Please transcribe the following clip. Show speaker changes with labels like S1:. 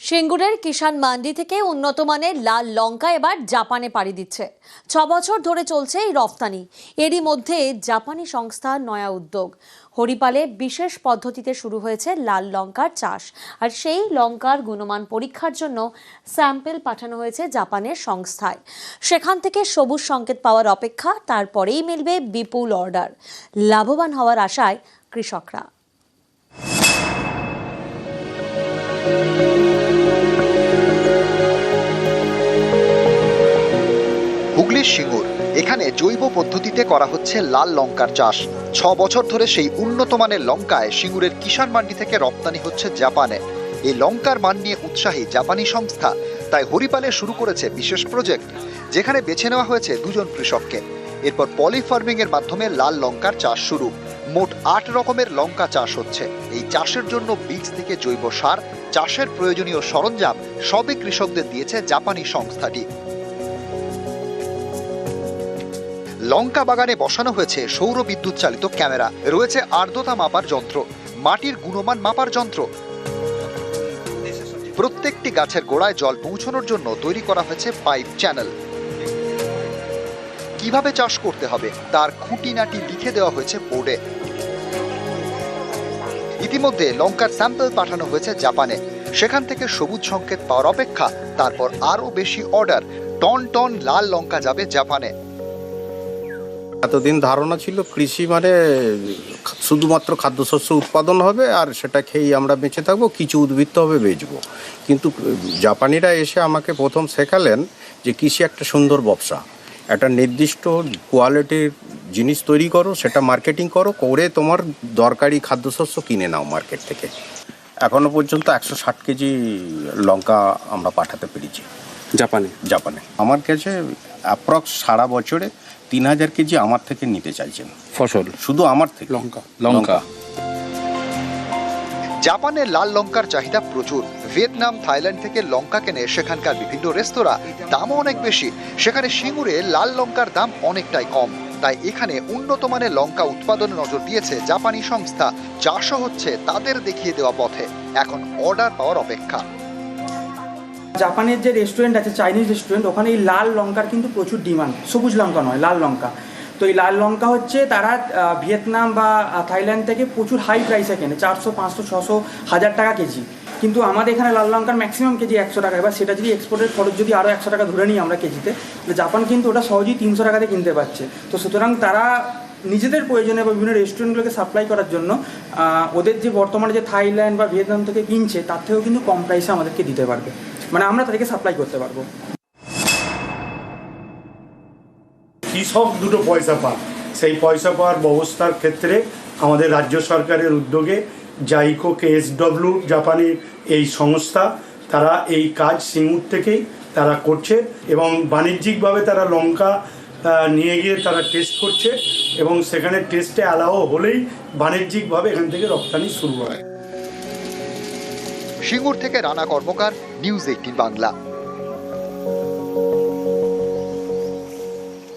S1: সিঙ্গুরের কিষাণ মান্ডি থেকে উন্নত মানের লাল লঙ্কা এবার জাপানে পাড়ি দিচ্ছে। ছ বছর ধরে চলছে এই রফতানি। এরই মধ্যে জাপানি সংস্থা নয়া উদ্যোগ। হরিপালে বিশেষ পদ্ধতিতে শুরু হয়েছে লাল লঙ্কার চাষ। আর সেই লঙ্কার গুণমান পরীক্ষার জন্য স্যাম্পেল পাঠানো হয়েছে জাপানের সংস্থায়। সেখান থেকে সবুজ সংকেত পাওয়ার অপেক্ষা তারপরেই মিলবে বিপুল অর্ডার। লাভবান হওয়ার আশায় কৃষকরা।
S2: হুগলির সিঙ্গুর এখানে জৈব পদ্ধতিতে করা হচ্ছে লাল লঙ্কার চাষ। ছ বছর ধরে সেই উন্নত মানের লঙ্কায় সিঙ্গুরের কিষাণ মান্ডি থেকে রপ্তানি হচ্ছে জাপানে। এই লঙ্কার মান নিয়ে উৎসাহী জাপানি সংস্থা তাই হরিপালে শুরু করেছে বিশেষ প্রজেক্ট, যেখানে বেছে নেওয়া হয়েছে দুজন কৃষককে। এরপর পলি ফার্মিং এর মাধ্যমে লাল লঙ্কার চাষ শুরু। মোট আট রকমের লঙ্কা চাষ হচ্ছে। এই চাষের জন্য বীজ থেকে জৈব সার, চাষের প্রয়োজনীয় সরঞ্জাম সবই কৃষকদের দিয়েছে জাপানি সংস্থাটি। লঙ্কা বাগানে বসানো হয়েছে সৌর বিদ্যুৎ চালিত ক্যামেরা। রয়েছে আর্দ্রতা মাপার যন্ত্র, মাটির গুণমান মাপার যন্ত্র। প্রত্যেকটি গাছের গোড়ায় জল পৌঁছানোর জন্য তৈরি করা হয়েছে পাইপ চ্যানেল। কীভাবে চাষ করতে হবে, তার খুঁটিনাটি লিখে দেওয়া হয়েছে বোর্ডে। ইতিমধ্যে লঙ্কার স্যাম্পল পাঠানো হয়েছে জাপানে। সেখান থেকে সবুজ সংকেত পাওয়ার অপেক্ষা, তারপর আরও বেশি অর্ডার। টন টন লাল লঙ্কা যাবে জাপানে।
S3: এতদিন ধারণা ছিল কৃষি মানে শুধুমাত্র খাদ্যশস্য উৎপাদন হবে আর সেটা খেয়েই আমরা বেঁচে থাকব, কিছু উদ্বৃত্ত হবে বেচবো। কিন্তু জাপানিরা এসে আমাকে প্রথম শেখালেন যে কৃষি একটা সুন্দর ব্যবসা। একটা নির্দিষ্ট কোয়ালিটির জিনিস তৈরি করো, সেটা মার্কেটিং করো, করে তোমার দরকারি খাদ্যশস্য কিনে নাও মার্কেট থেকে। এখনও পর্যন্ত একশো ষাট কেজি লঙ্কা আমরা পাঠাতে পেরেছি।
S4: জাপানে?
S3: জাপানে। আমার কাছে অ্যাপ্রক্স সারা বছরে তিন হাজার কেজি আমার থেকে নিতে চাইছেন।
S4: ফসল?
S3: শুধু আমার থেকে।
S4: লঙ্কা। লঙ্কা।
S2: জাপানের লাল লঙ্কার চাহিদা প্রচুর। ভিয়েতনাম থাইল্যান্ড থেকে লঙ্কা কেনে সেখানকার বিভিন্ন রেস্তোরাঁ দামও অনেক বেশি। সেখানে সিঙ্গুরে লাল লঙ্কার দাম অনেকটাই কম। তাই এখানে উন্নত মানের লঙ্কা উৎপাদনে নজর দিয়েছে জাপানি সংস্থা চাষও হচ্ছে তাদের দেখিয়ে দেওয়া পথে। এখন অর্ডার পাওয়ার অপেক্ষা।
S5: জাপানের যে রেস্টুরেন্ট আছে চাইনিজ রেস্টুরেন্ট ওখানে এই লাল লঙ্কার কিন্তু প্রচুর ডিমান্ড সবুজ লঙ্কা নয়, লাল লঙ্কা। তো এই লাল লঙ্কা হচ্ছে তারা ভিয়েতনাম বা থাইল্যান্ড থেকে প্রচুর হাই প্রাইসে কেনে, চারশো, পাঁচশো, ছশো, হাজার টাকা কেজি। কিন্তু আমাদের এখানে লাল লঙ্কার ম্যাক্সিমাম কেজি একশো টাকা। এবার সেটা যদি এক্সপোর্টের খরচ যদি আরও একশো টাকা ধরে নিই আমরা কেজিতে, তাহলে জাপান কিন্তু ওটা সহজেই তিনশো টাকাতে কিনতে পারছে। তো সুতরাং তারা নিজেদের প্রয়োজনে বা বিভিন্ন রেস্টুরেন্টগুলোকে সাপ্লাই করার জন্য ওদের যে বর্তমানে যে থাইল্যান্ড বা ভিয়েতনাম থেকে কিনছে, তার থেকেও কিন্তু কম প্রাইসে আমাদেরকে দিতে পারবে। মানে আমরা তাদেরকে সাপ্লাই করতে পারব।
S6: কৃষক দুটো পয়সা পাক সেই পয়সা পাওয়ার ব্যবস্থার ক্ষেত্রে আমাদের রাজ্য সরকারের উদ্যোগে জাইকো কেএসডব্লিউ জাপানের এই সংস্থা, তারা এই কাজ সিঙ্গুর থেকেই তারা করছে এবং বাণিজ্যিকভাবে তারা লঙ্কা নিয়ে গিয়ে তারা টেস্ট করছে এবং সেখানে টেস্টে অ্যালাও হলেই বাণিজ্যিকভাবে এখান থেকে রপ্তানি শুরু হয়।
S2: সিঙ্গুর থেকে রানা কর্মকার নিউজ এইটিন বাংলা।